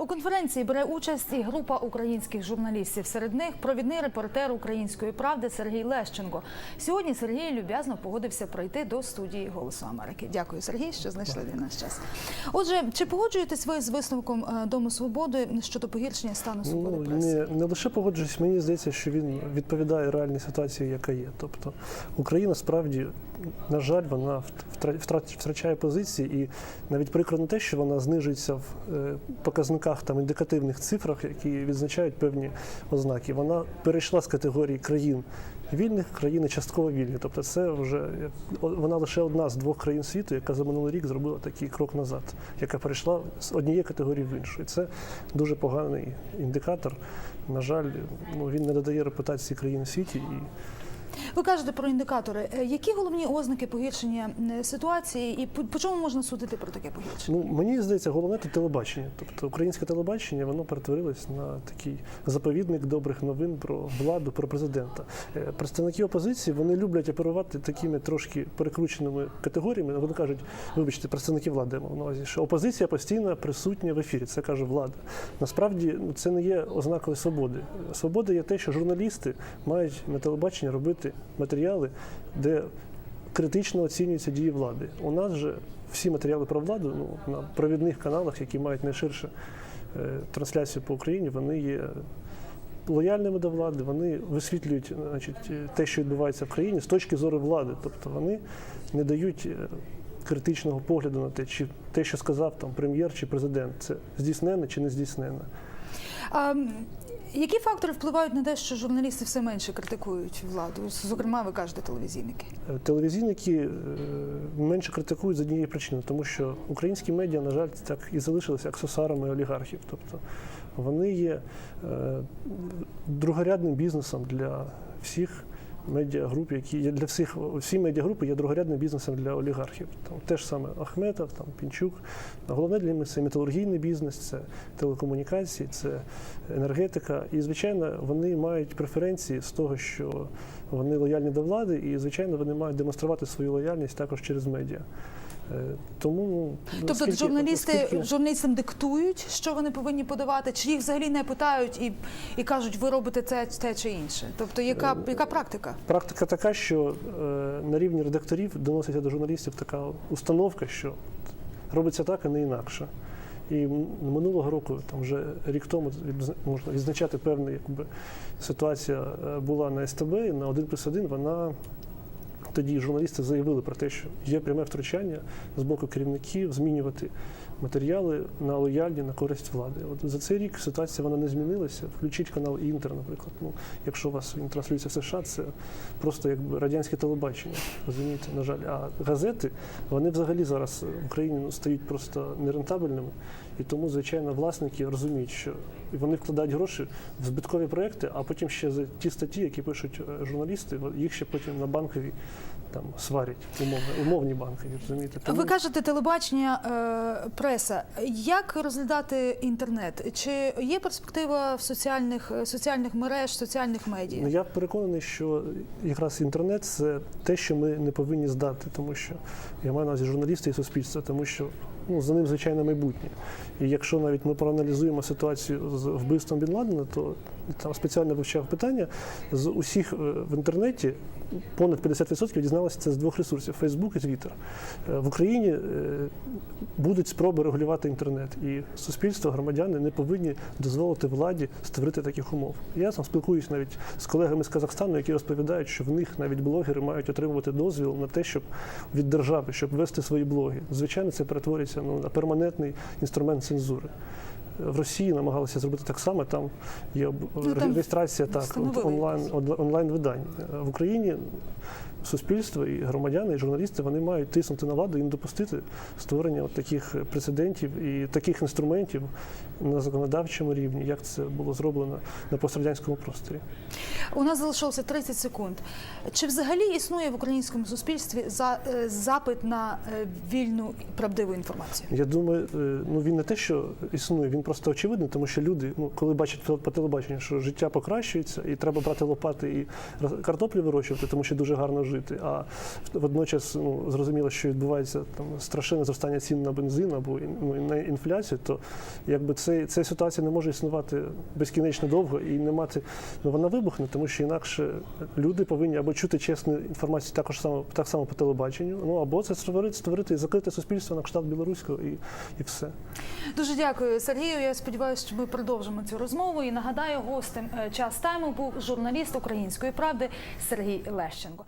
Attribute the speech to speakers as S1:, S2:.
S1: У конференції бере участь і група українських журналістів. Серед них провідний репортер української правди Сергій Лещенко. Сьогодні Сергій люб'язно погодився пройти до студії Голосу Америки. Дякую, Сергій, що знайшли для нас час. Отже, чи погоджуєтесь ви з висновком е, Дому свободи щодо погіршення стану свободи
S2: Ну,
S1: преси?
S2: не, не лише погоджуюсь, мені здається, що він відповідає реальній ситуації, яка є. Тобто Україна справді, на жаль, вона втра- втра- втрачає позиції, і навіть прикро не те, що вона знижується в е, показниках там індикативних цифрах, які відзначають певні ознаки. Вона перейшла з категорії країн. Вільних країни частково вільні, тобто це вже вона лише одна з двох країн світу, яка за минулий рік зробила такий крок назад, яка перейшла з однієї категорії в іншу. І це дуже поганий індикатор. На жаль, ну він не додає репутації країни в світі і
S1: Ви кажете про індикатори. Е, Які головні ознаки погіршення ситуації, і по, по чому можна судити про таке погіршення?
S2: Ну, мені здається, головне це телебачення. Тобто українське телебачення воно перетворилось на такий заповідник добрих новин про владу, про президента. Е, Представники опозиції вони люблять оперувати такими трошки перекрученими категоріями. Вони кажуть, вибачте, представники влади мав на увазі, що опозиція постійно присутня в ефірі. Це каже влада. Насправді ну, це не є ознакою свободи. Свобода є те, що журналісти мають на телебаченні робити матеріали, де критично оцінюються дії влади. У нас же всі матеріали про владу ну, на провідних каналах, які мають найширше е, трансляцію по Україні, вони є лояльними до влади, вони висвітлюють значить, те, що відбувається в країні з точки зору влади. Тобто вони не дають е, критичного погляду на те, чи те, що сказав там прем'єр чи президент, це здійснене чи не здійснене.
S1: А, м, які фактори впливають на те, що журналісти все менше критикують владу? Зокрема, ви кажете телевізійники.
S2: Е, Телевізійники е, менше критикують з однієї причини, тому що українські медіа, на жаль, так і залишилися аксесуарами олігархів. Тобто вони є е, другорядним бізнесом для всіх медіагруп, які є для всіх всі медіагрупи є другорядним бізнесом для олігархів. Там теж саме Ахметов, там Пінчук. Головне для них це металургійний бізнес, це телекомунікації, це енергетика. І звичайно, вони мають преференції з того, що вони лояльні до влади, і звичайно вони мають демонструвати свою лояльність також через медіа. Е, Тому ну,
S1: Тобто
S2: оскільки-
S1: журналісти
S2: оскільки-
S1: журналістам диктують, що вони повинні подавати, чи їх взагалі не питають і, і кажуть, ви робите це, те чи інше. Тобто, яка,
S2: Е,
S1: яка практика?
S2: Практика така, що е, на рівні редакторів доноситься до журналістів така установка, що робиться так, а не інакше. І минулого року, там вже рік тому, можна відзначати певна якби, ситуація е, була на СТБ, і на 1 плюс 1 вона. Тоді журналісти заявили про те, що є пряме втручання з боку керівників змінювати матеріали на лояльні на користь влади. От за цей рік ситуація вона не змінилася. Включіть канал Інтер, наприклад. Ну, якщо у вас він транслюється в США, це просто якби радянське телебачення. Розумієте, на жаль. А газети вони взагалі зараз в Україні ну, стають просто нерентабельними. І тому, звичайно, власники розуміють, що вони вкладають гроші в збиткові проекти, а потім ще за ті статті, які пишуть е, журналісти, їх ще потім на банкові там сварять умовно, умовні банкові. Розумієте? Тому-
S1: Ви кажете телебачення, е, преса. Як розглядати інтернет? Чи є перспектива в соціальних, е, соціальних мереж, соціальних медіа?
S2: Ну, я переконаний, що якраз інтернет це те, що ми не повинні здати, тому що я маю на увазі журналісти і суспільство, тому що ну, за ним звичайно майбутнє. І якщо навіть ми проаналізуємо ситуацію з вбивством Бін Ладена, то там спеціально вивчав питання з усіх е, в інтернеті. Понад 50% дізналося це з двох ресурсів Facebook і Twitter. Е, В Україні е, будуть спроби регулювати інтернет, і суспільство, громадяни не повинні дозволити владі створити таких умов. Я сам спілкуюсь навіть з колегами з Казахстану, які розповідають, що в них навіть блогери мають отримувати дозвіл на те, щоб від держави, щоб вести свої блоги. Звичайно, це перетворюється ну, на перманентний інструмент цензури. В Росії намагалися зробити так само. Там є
S1: Ну, там
S2: реєстрація так онлайн онлайн видань в Україні. Суспільство і громадяни, і журналісти вони мають тиснути на владу і не допустити створення от таких прецедентів і таких інструментів на законодавчому рівні, як це було зроблено на пострадянському просторі.
S1: У нас залишилося 30 секунд. Чи взагалі існує в українському суспільстві за, е, запит на е, вільну правдиву інформацію?
S2: Я думаю, е, ну він не те, що існує, він просто очевидний, тому що люди, ну коли бачать по- телебаченню, що життя покращується, і треба брати лопати і картоплю вирощувати, тому що дуже гарно жити. Жити, а водночас ну, зрозуміло, що відбувається там страшенне зростання цін на бензин або ну, на інфляцію, то якби це, ця ситуація не може існувати безкінечно довго і не мати. Ну вона вибухне, тому що інакше люди повинні або чути чесну інформацію також само так само по телебаченню, ну або це створити створити закрите суспільство на кшталт білоруського і, і все.
S1: Дуже дякую, Сергію. Я сподіваюся, що ми продовжимо цю розмову. І нагадаю, гостем е, час тайму був журналіст української правди Сергій Лещенко.